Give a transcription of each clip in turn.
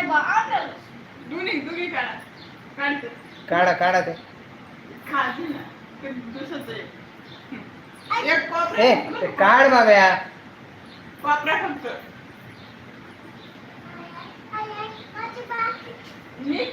काय बा आणलं दोन्ही दोन्ही काढा. काढतो. काढा काढा ते. खाली ना. ते दुसरंच आहे. हं. एक ए कोपरा ते काढ बाब्या कोपरा फक्त मी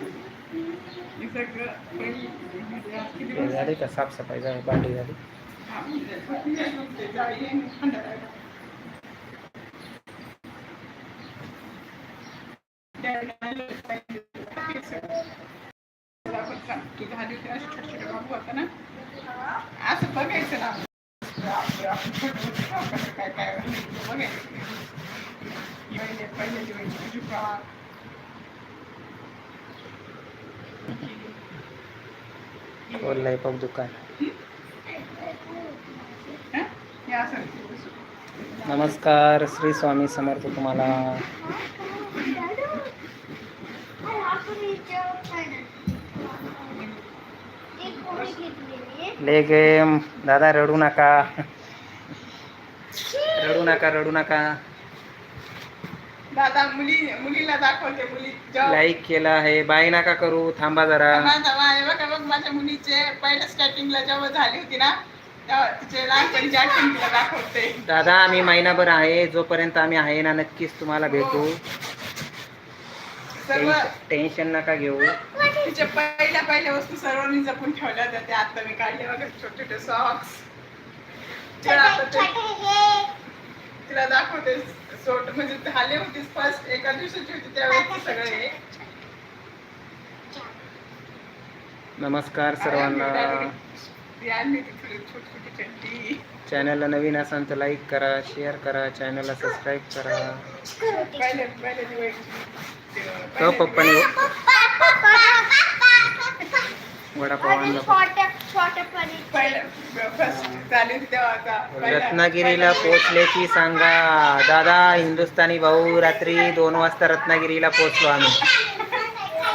हे सगळं पहिली किती हे झाली का साफसफाई झाली भांडी झाली? हा, बघायचं कोथिंबीर नुसते जाळी आणि खंडाळा. द्यायला आलं पाहिजे. त्याला आपण सांग, तू दहा दिवस असे छोटे छोटे बाबू होता ना असं बघायचं ना बापरे, आपण छोटे होते तेव्हा कसं काय काय व्हायचं बघायचं पहिले पहिले दुकान. नमस्कार श्री स्वामी समर्थ तुम्हाला. ले गेम दादा रडू नका. रडू नका रडू नका. दादा मुली मुलीला दाखवते मुली. लाईक केला आहे. बाय नका करू. थांबा जरा. माझ्या मुलीचे पहिल्या स्टार्टिंगला जेव्हा झाली होती ना दादा आम्ही महिनाभर आहे. जोपर्यंत आम्ही आहे ना नक्कीच तुम्हाला भेटू. सर्व टेन्शन नका घेऊ. तिच्या पहिल्या पहिल्या वस्तू सर्वांनी जपून ठेवल्या होत्या. त्या आता मी काढले बघा छोटे छोटे सॉक्स तिला दाखवते सोट म्हणजे झाले होते फर्स्ट एका दिवसाची होती त्यावेळेस सगळे. नमस्कार सर्वांना. चॅनलला नवीन असाल तर लाईक करा शेअर करा चॅनलला सबस्क्राईब करा. पप्पाने वडापाव आणला. रत्नागिरीला पोचले की सांगा दादा हिंदुस्थानी भाऊ रात्री दोन वाजता रत्नागिरीला पोचलो आम्ही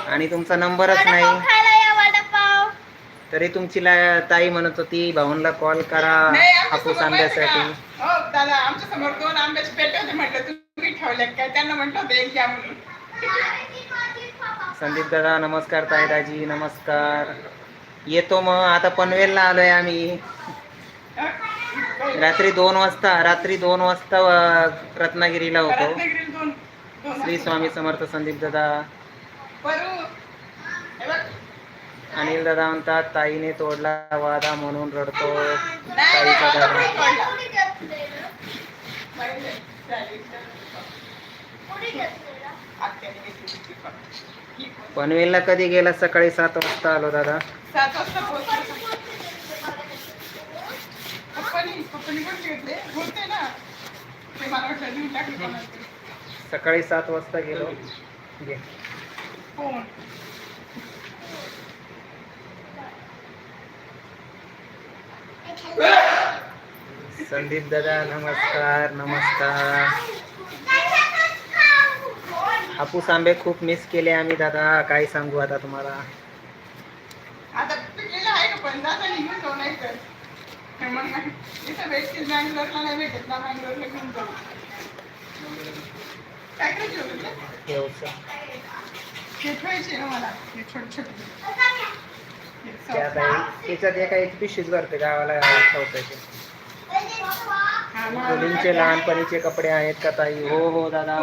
आणि तुमचा नंबरच नाही तरी तुमची ताई म्हणत होती भाऊंला कॉल करा हापूस आंब्यासाठी का? हो दादा आमच्यासमोर दोन आंब्याचे पेटे होते म्हटलं तुम्ही ठेवले काय त्यांना म्हटलं होतं एक घ्या म्हणून संदीप दादा नमस्कार ताई दाजी नमस्कार येतो मग आता पनवेलला आलोय आम्ही. रात्री दोन वाजता रात्री दोन वाजता रत्नागिरीला होतो. श्री स्वामी समर्थ संदीप दादा. अनिल दादा म्हणतात ताईने तोडला वादा म्हणून रडतो. ताईचा दादा पनवेलला कधी गेला? सकाळी सात वाजता आलो दादा. सात वाजता. सकाळी सात वाजता गेलो. घे. संदीप दादा नमस्कार नमस्कार. हापूस आंबे खूप मिस केले आम्ही दादा. काय सांगू आता तुम्हाला. हे. हे हे हे त्याच्यात एका एक पिशवीच भरते गावाला ठेवतायचे. हा, मुलींचे लहानपणीचे कपडे आहेत का ताई? हो हो दादा.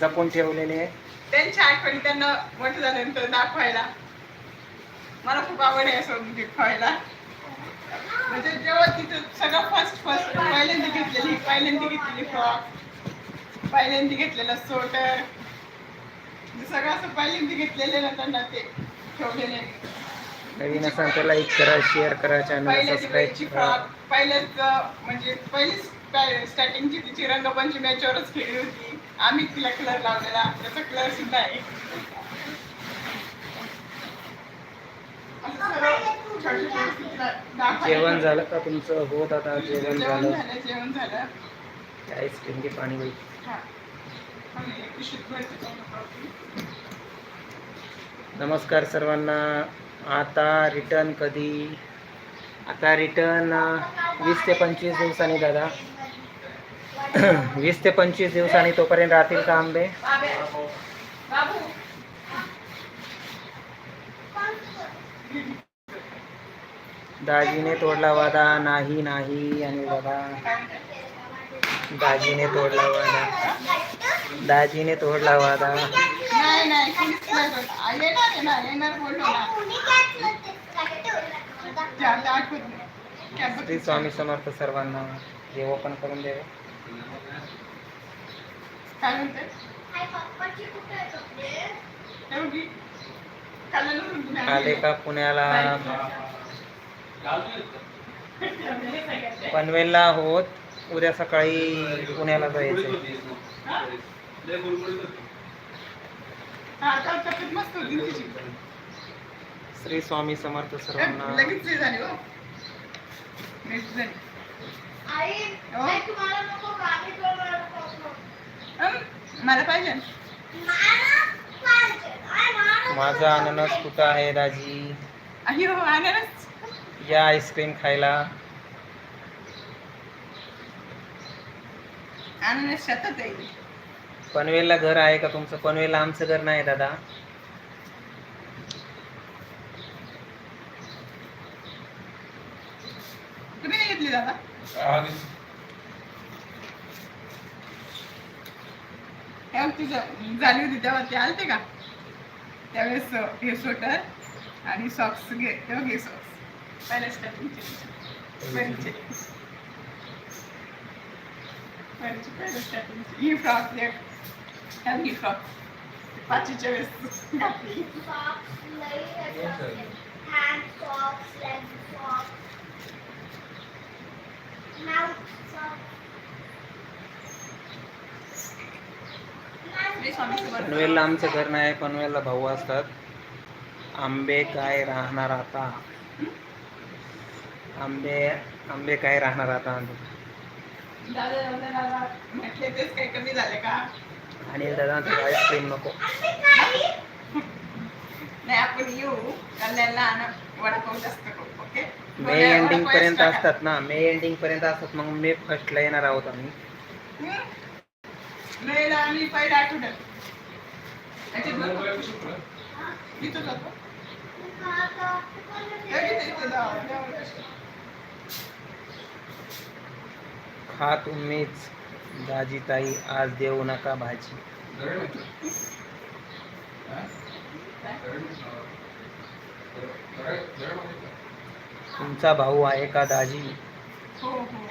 जपून ठेवलेले त्यांच्या आठवणी त्यांना मोठं झाल्यानंतर दाखवायला. मला खूप आवड आहे असं दाखवायला म्हणजे जेव्हा तिथं सगळं फर्स्ट फर्स्ट पहिल्यांदा घेतलेली पहिल्यांदा घेतलेली फ्रॉक पहिल्यांदा घेतलेलं स्वेटर सगळं असं पहिल्यांदा घेतलेलं ना त्यांना ते ठेवलेले. नवीन असाल तर लाईक करा शेअर करा चॅनल सबस्क्राईब करा. पहिल्याच म्हणजे पहिलीच स्टार्टिंगची तिची रंगपंचमी याच्यावरच खेळली होती. आम्ही तिला कलर लावलेला. त्याचा कलर सुद्धा आहे. जेवण झालं का तुमचं? हो दादा जेवण झालं. जेवण झालं. आईस्क्रीम घे पाणी बाई. हा. नमस्कार सर्वांना. आता रिटर्न कधी? आता रिटर्न वीस ते पंचवीस दिवसांनी दादा. वीस ते पंचवीस दिवसांनी तोपर्यंत राहतील का आंबे? दाजीने तोडला वादा नाही नाही आणि दादा दाजीने तोडला वादा. दाजीने तोडला वादा. श्री स्वामी समर्थ सर्वांना हे ओपन करून दे काय म्हणते. आले का पुण्याला पनवेलला होत उद्या सकाळी पुण्याला जायचं. श्री स्वामी समर्थ सर्वांना. मला पाहिजे. माझा अननस कुठं आहे दाजी अयो अननस. या आईस्क्रीम खायला. अननस शेतात आहे. पनवेलला घर आहे का तुमचं? पनवेलला आमचं घर नाही दादा तुम्ही नाही घेतली हे तुझं झाली होती तेव्हा ते आलते का? त्यावेळेस हे स्वेटर आणि सॉक्स घे तेव्हा घे सॉक्स पहिल्या स्टार्टिंगचे ही फ्रॉक ही फ्रॉक पाचवीच्या वेळेस. घातली श्री स्वामी समर्थ. पनवेलला आमचं घर नाही पनवेलला भाऊ असतात. आंबे काय राहणार आता? आंबे आंबे काय राहणार आता? आणि दादा तुला आईस्क्रीम नको. नाही आपण येऊ. कल्याणला आणि वडापाव जास्त करू ओके? मे एंडिंग पर्यंत असतात ना मे एंडिंग पर्यंत असतात मग मे फर्स्टला येणार आहोत आम्ही. आम्ही पहिल्या आठवड्यात. खा तुम्हीच. दाजी ताई आज देऊ नका भाजी. तुमचा भाऊ आहे का दाजी? हो हो.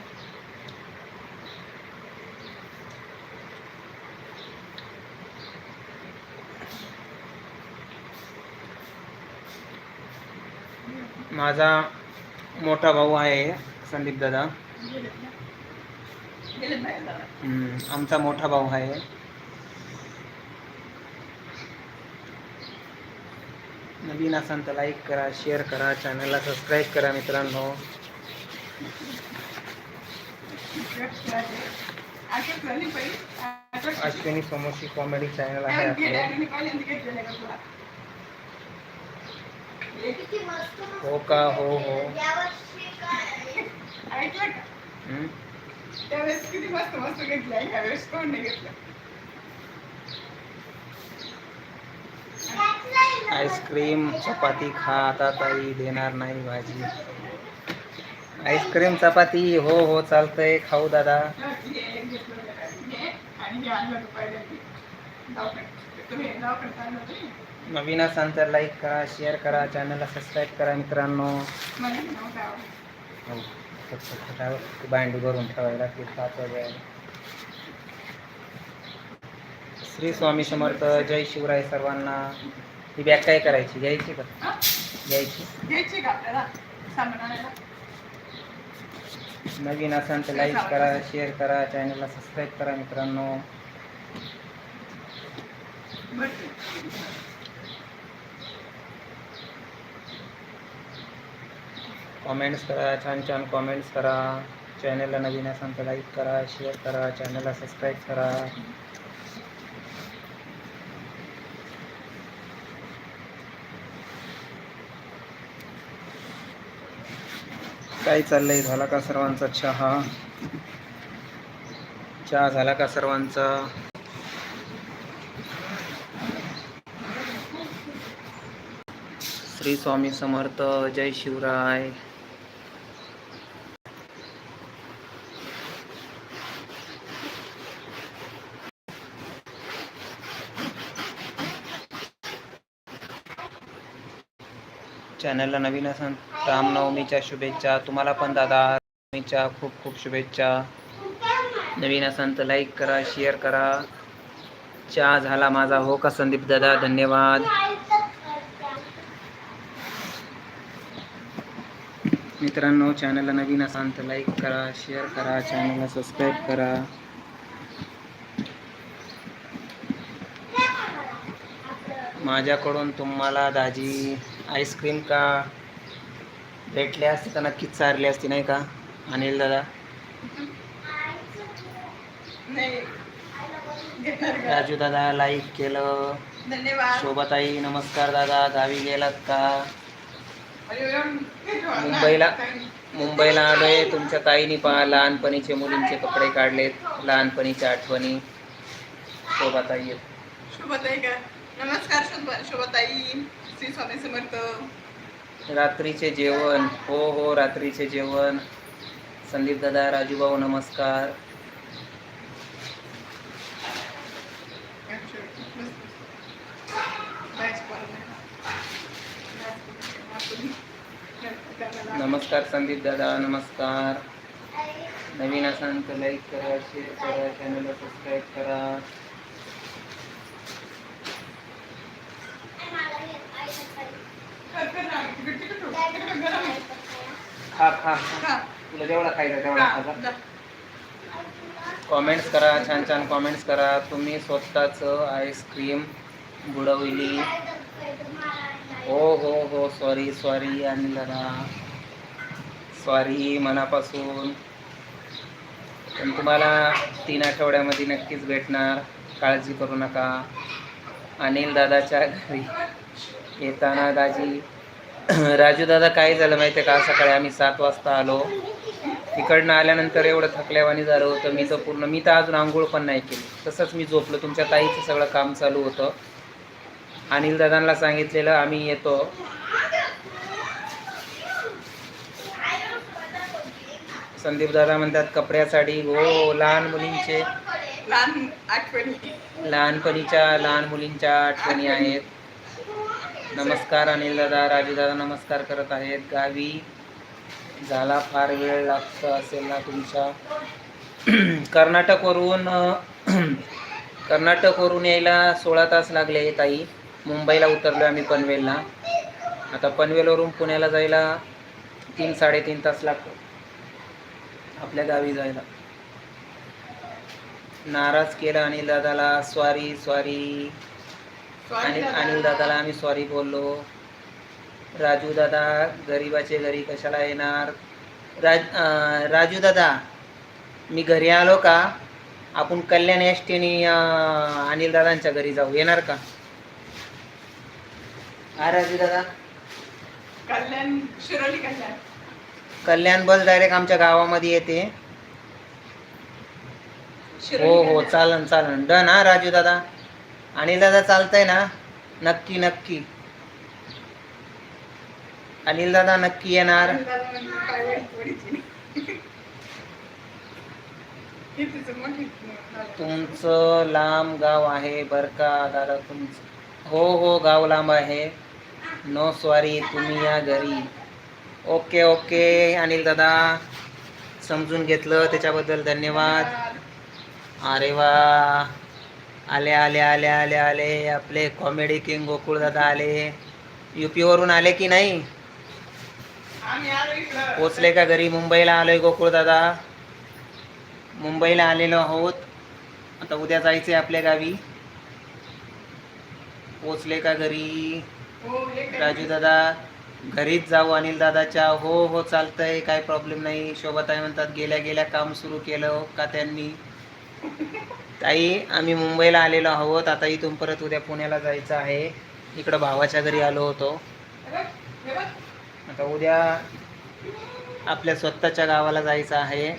माझा मोठा भाऊ आहे संदीप दादा. आमचा मोठा भाऊ आहे. नवीन असाल तर लाईक करा शेअर करा चॅनलला सबस्क्राईब करा मित्रांनो. अश्विनी समोशी कॉमेडी चॅनल आहे काय आपलं गेल्याने पहिल्यांदा घेतलेलं का तुला? हो का? हो हो. ऐकलं का हम्म. त्यावेळेस किती मस्त मस्त घेतलं ह्या वेळेस कोण नाही घेतलं? आईस्क्रीम चपाती खा आता ताई देणार नाही भाजी. आईस्क्रीम चपाती हो हो चालतंय. खाऊ दादा. हे एक नवीन असाल तर लाईक करा शेअर करा चॅनलला सबस्क्राईब करा मित्रांनो. मला हो फक्त भांडी भरून ठेवायला की पाच वाजायला श्री स्वामी समर्थ जय शिवराय सर्वांना. ही बॅग काय करायची? घ्यायची का? घ्यायची. घ्यायची का आपल्याला नवीन असाल तर लाईक करा शेअर करा चॅनलला सबस्क्राईब करा मित्रांनो. कॉमेंट्स करा छान छान कॉमेंट्स करा. चॅनलला नवीन असाल तर लाईक करा शेअर करा चॅनलला सबस्क्राईब करा. काय चाललंय? झाला का सर्वांचा चहा? चहा झाला का सर्वांचा? श्री स्वामी समर्थ जय शिवराय. चॅनलला नवीन असाल रामनवमीच्या शुभेच्छा. तुम्हाला पण दादा रामनवमीच्या खूप खूप शुभेच्छा. नवीन असंत तर लाईक करा शेअर करा. चहा झाला माझा हो का संदीप दादा? धन्यवाद. मित्रांनो चॅनलला नवीन असाल तर लाईक करा शेअर करा चॅनलला सबस्क्राईब करा. माझ्याकडून तुम्हाला दाजी आईस्क्रीम का भेटले असते तर नक्कीच चारली असती नाही का? अनिल दादा? राजू दादा लाईक केलं. धन्यवाद. शोभाताई नमस्कार दादा. गावी गेलात का? मुंबईला मुंबईला आलोय. तुमच्या ताईने पहा लहानपणीचे मुलींचे कपडे काढलेत. लहानपणीच्या आठवणी. शोभाताई. शुभताई का? नमस्कार शुभ शुभताई. श्री स्वामी समर्थ. रात्रीचे जेवण. हो हो रात्रीचे जेवण. संदीप दादा राजूभाऊ नमस्कार. नमस्कार संदीप दादा नमस्कार. नवीन असाल तर लाईक करा शेअर करा चॅनलला सबस्क्राईब करा. खा खा. तुला जेवढा खायचा तेवढा खा. कॉमेंट्स करा छान छान कॉमेंट्स करा. तुम्ही स्वतःच आईस्क्रीम बुडवली. हो हो हो. सॉरी सॉरी आणि दादा सॉरी मनापासून. पण तुम्हाला तीन आठवड्यामध्ये नक्कीच भेटणार. काळजी करू नका. अनिल दादाच्या घरी येताना दाजी राजू दादा काय झालं माहिती आहे का? सकाळी आम्ही सात वाजता आलो. तिकडनं आल्यानंतर एवढं थकल्यावानी झालं होतं. मी तर पूर्ण मी तर अजून आंघोळ पण नाही केली. तसंच मी झोपलो. तुमच्या ताईचं सगळं काम चालू होतं. अनिल दादांना सांगितलेलं आम्ही येतो. संदीप दादा म्हणतात कपड्यासाठी. हो लहान मुलींचे. लहान आठवणी. लहानपणीच्या लहान मुलींच्या आठवणी आहेत. नमस्कार अनिल दादा राजू दादा नमस्कार करत आहेत. गावी झाला फार वेळ लागत असेल ना तुमच्या कर्नाटकवरून कर्नाटकवरून यायला सोळा तास लागले ताई. मुंबईला उतरलो आम्ही पनवेलला. आता पनवेलवरून पुण्याला जायला तीन साडेतीन तास लागतो. आपल्या गावी जायला. नाराज केलं अनिल दादाला स्वारी स्वारी आणि अनिल दादाला आम्ही सॉरी बोललो. राजू दादा गरीबाचे घरी कशाला येणार? राज राजू दादा मी घरी आलो का? आपण कल्याण एस टीने अनिल दादांच्या घरी जाऊ. येणार का? हा राजू दादा. कल्याण शिरोली कल्याण. कल्याण बस डायरेक्ट आमच्या गावामध्ये येते. हो हो. चालन चालन. डन हा राजू दादा. अनिल दादा चालतंय ना? नक्की नक्की. अनिल दादा नक्की येणार. झालं. तुमचं लांब गाव आहे बरं का दादा तुमचं. हो हो गाव लांब आहे. नो सॉरी तुम्ही या घरी. ओके ओके अनिल दादा. समजून घेतलं त्याच्याबद्दल धन्यवाद. अरे वा. आले आले आले आले आले. आपले कॉमेडी किंग गोकुळ दादा आले. युपी वरून आले की नाही. पोचले का घरी? मुंबईला आलोय गोकुळ दादा. मुंबईला आलेलो आहोत. आता उद्या जायचंय आपल्या गावी. पोचले का घरी? हो? राजू दादा. घरीच जाऊ अनिल दादाच्या. हो हो चालतंय. काय प्रॉब्लेम नाही. शोभाताई म्हणतात गेल्या गेल्या काम सुरू केलं हो का त्यांनी? ताई आम्ही मुंबईला आलेलो आहोत. आता इथून परत उद्या पुण्याला जायचं आहे. इकडं भावाच्या घरी आलो होतो. आता उद्या आपल्या स्वतःच्या गावाला जायचं आहे.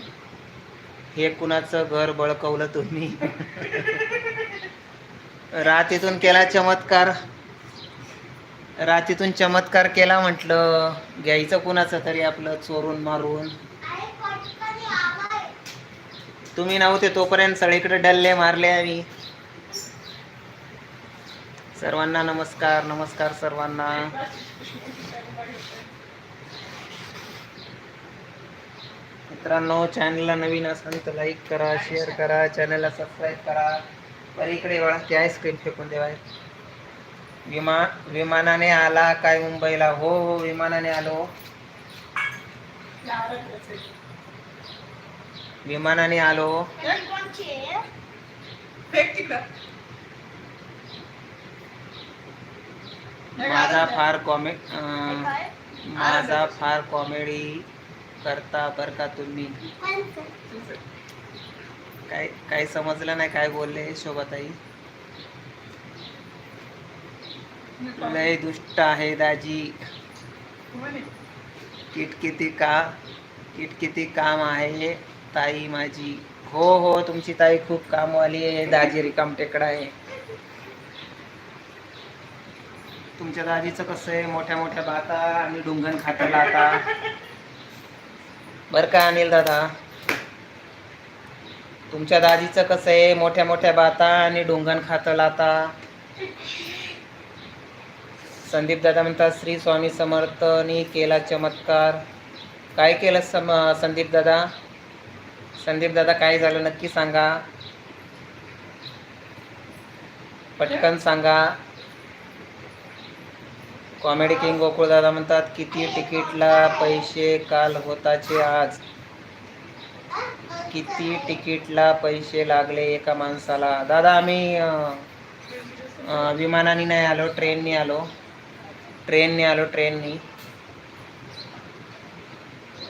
हे कुणाचं घर बळकवलं तुम्ही? रातीतून केला चमत्कार. रातीतून चमत्कार केला म्हटलं. घ्यायचं कुणाचं तरी आपलं चोरून मारून. तुम्ही नव्हते तोपर्यंत सगळीकडे डल्ले मारले आम्ही. सर्वांना नमस्कार नमस्कार सर्वांना. मित्रांनो चॅनलला नवीन असाल तर लाईक करा शेअर करा चॅनलला सबस्क्राईब करा. बरं इकडे बघा ते आईस्क्रीम फेकून देवाय. विमा विमानाने आला काय मुंबईला? हो हो विमानाने आलो. विमानाने आलो. माझा फार कॉमे माझा फार कॉमेडी करता बर का तुम्ही. काय काय समजलं नाही काय बोलले शोभाताई? लय दुष्ट आहे दाजी. किटकिती का किटकिती काम आहे ताई माझी. हो हो तुमची ताई खूप कामवाली आहे दाजी रिकाम टेकडा आहे. तुमच्या दाजीचं कसं आहे मोठ्या मोठ्या बाता आणि डुंगण खाताला आता? बर का अनिल दादा? तुमच्या दाजीचं कसं आहे मोठ्या मोठ्या बाता आणि डुंगण खातला आता? संदीप दादा म्हणतात श्री स्वामी समर्थनी केला चमत्कार. काय केलं सम संदीप दादा? संदीप दादा काय झालं नक्की सांगा. पटकन सांगा. कॉमेडी किंग गोकुळ दादा म्हणतात किती तिकीटला पैसे काल होताचे आज? किती तिकीटला पैसे लागले एका माणसाला? दादा आम्ही विमानाने नाही आलो ट्रेननी आलो. ट्रेनने आलो ट्रेननी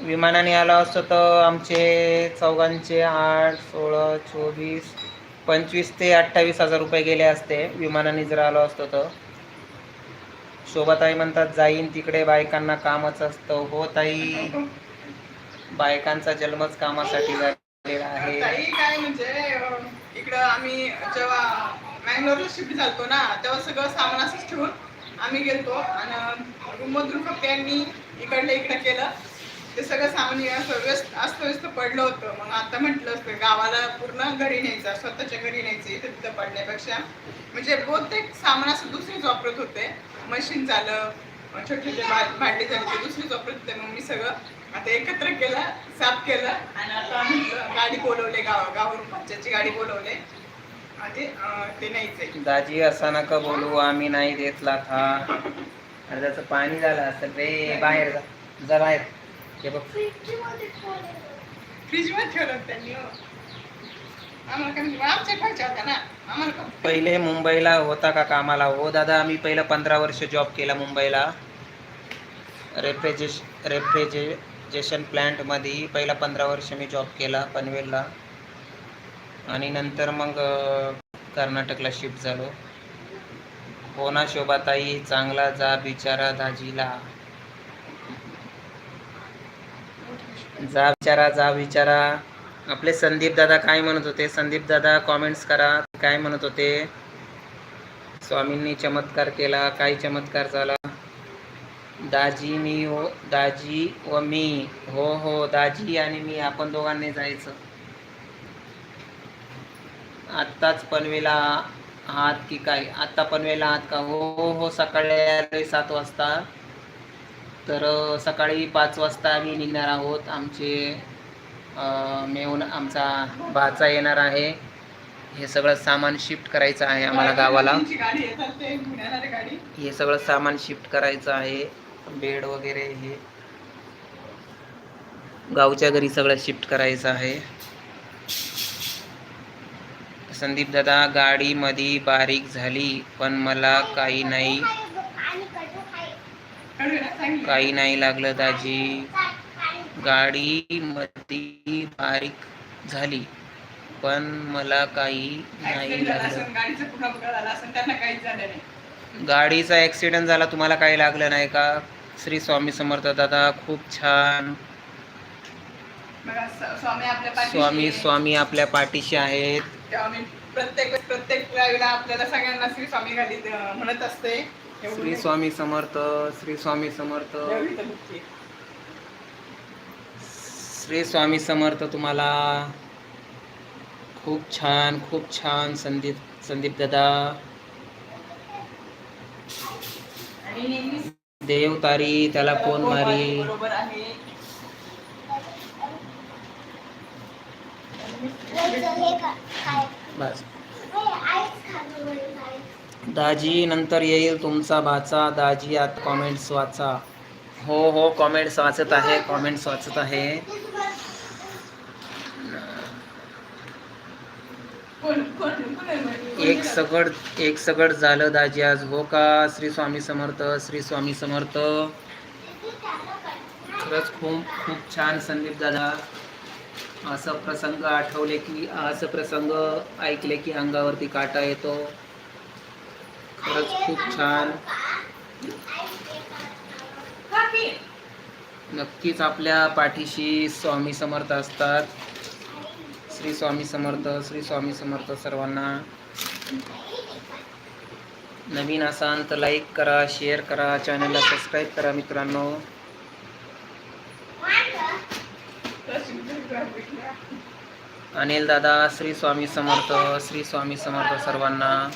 विमानाने आलो असतो तर आमचे चौघांचे आठ सोळा चोवीस पंचवीस ते अठ्ठावीस हजार रुपये गेले असते. विमानाने जर आलो असतो तर. शोभाताई म्हणतात जाईन तिकडे बायकांना कामच असतं. हो ताई. बायकांचा जन्मच कामासाठी झालेला आहे. काय म्हणजे इकडं आम्ही जेव्हा मँगलोरला शिफ्ट झालतो ना तेव्हा सगळं सामान असंच ठेवून आम्ही गेलतो आणि रूम मधून फक्त इकडलं इकडं केलं. ते सगळं सामान असं व्यस्त अस्तव्यस्त पडलं होतं. मग आता म्हटलं असतं गावाला पूर्ण घरी न्यायचं स्वतःच्या घरी न्यायचं इथं तिथं पडण्यापेक्षा. म्हणजे बहुतेक सामान असं दुसरीच वापरत होते. मशीन झालं छोटे छोटे भांडे झाले ते दुसरीच वापरत होते. मग मी सगळं आता एकत्र केलं साफ केलं. आणि आता म्हटलं गाडी बोलवले गाव गावरून पंचायतची गाडी बोलवले आणि अं, ते न्यायचंय दाजी असा नका बोलू आम्ही नाही देतला था अरे त्याचं पाणी झालं असेल रे बाहेर जा. जा बाहेर. हे बघ. फ्रीजमध्ये ठेवलं होतं त्यांनी हो. पहिले मुंबईला होता का कामाला? हो दादा आम्ही पहिलं पंधरा वर्ष जॉब केला मुंबईला. रेफ्रिजरेश रेफ्रिजरेशन प्लॅन्टमध्ये पहिला पंधरा वर्ष मी जॉब केला पनवेलला. आणि नंतर मग कर्नाटकला शिफ्ट झालो. होना शोभाताई चांगला जा बिचारा दाजीला. जा विचारा जा विचारा आपले संदीप दादा काय म्हणत होते? संदीप दादा कॉमेंट्स करा. काय म्हणत होते? स्वामींनी चमत्कार केला. काय चमत्कार झाला? दाजी मी हो दाजी व मी. हो हो दाजी आणि मी. आपण दोघांनी जायचं. आत्ताच पनवेला आहात की काय? आत्ता पनवेला आहात का? हो हो हो सकाळी सात वाजता. तर सकाळी पाच वाजता आम्ही निघणार आहोत. आमचे मेहून आमचा भाचा येणार आहे. हे सगळं सामान शिफ्ट करायचं आहे आम्हाला गावाला. हे सगळं सामान शिफ्ट करायचं आहे. बेड वगैरे हे. गावच्या घरी सगळं शिफ्ट करायचं आहे. संदीप दादा गाडी मध्ये बारीक झाली पण मला काही नाही. काही नाही लागलं दाजी. गाडी मध्ये बारीक झाली पण मला काही नाही लागलं. गाडीचं झाला ऍक्सिडेंट झाला तुम्हाला काही लागलं नाही का? श्री स्वामी समर्थ दादा खूप छान. स्वामी. स्वामी आपल्या पाठीशी आहेत. तेव्हा प्रत्येक प्रत्येक वेळेला आपल्याला सगळ्यांना श्री स्वामी घालीत अं, म्हणत असते. श्री. स्वामी समर्थ श्री स्वामी समर्थ. श्री स्वामी समर्थ तुम्हाला खूप छान खूप छान संदीप संदीप दादा. आणि नेहमी देव तारी त्याला कोण मारी? बरोबर आहे. बस. दाजी नंतर येईल तुमचा भाचा. दाजी आत कॉमेंट्स वाचा. हो हो कॉमेंट्स वाचत आहे कॉमेंट्स वाचत आहे. एक सगड एक सगड झालं दाजी आज. हो का? श्री स्वामी समर्थ श्री स्वामी समर्थ. खरंच खूप खूप छान संदीप दादा. असं प्रसंग आठवले की असं प्रसंग ऐकले की अंगावरती काटा येतो. खरंच खूप छान. नक्कीच आपल्या पाठीशी स्वामी समर्थ असतात. श्री स्वामी समर्थ श्री स्वामी समर्थ सर्वांना. नवीन असाल तर लाईक करा शेअर करा चॅनलला सबस्क्राईब करा मित्रांनो. अनिल दादा श्री स्वामी समर्थ श्री स्वामी समर्थ सर्वांना.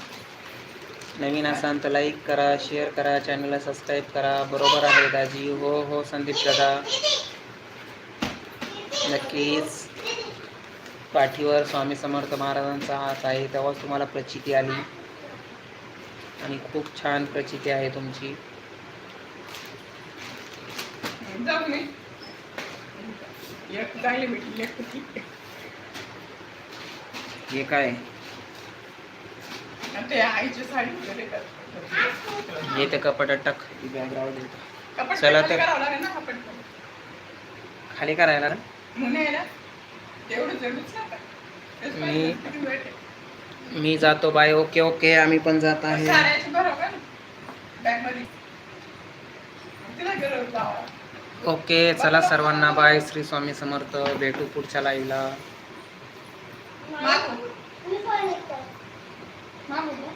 नवीन असाल तर लाईक करा शेअर करा चॅनलला सबस्क्राईब करा. बरोबर आहे दाजी. हो हो संदीप दादा. नक्कीच. पाठीवर स्वामी समर्थ महाराजांचा हात आहे. तेव्हाच तुम्हाला प्रचिती आली. आणि खूप छान प्रचिती आहे तुमची. चांगली भेटली हे काय. हे ते कपाटात टाक. कपाट चला तर. खाली. करायला ना. मी-. मी जातो बाय. Okay okay. आम्ही पण जात आहे. ओके चला सर्वांना बाय. श्री स्वामी समर्थ. भेटू पुढच्या लाईव्हला ಮಾಮೂಲಿ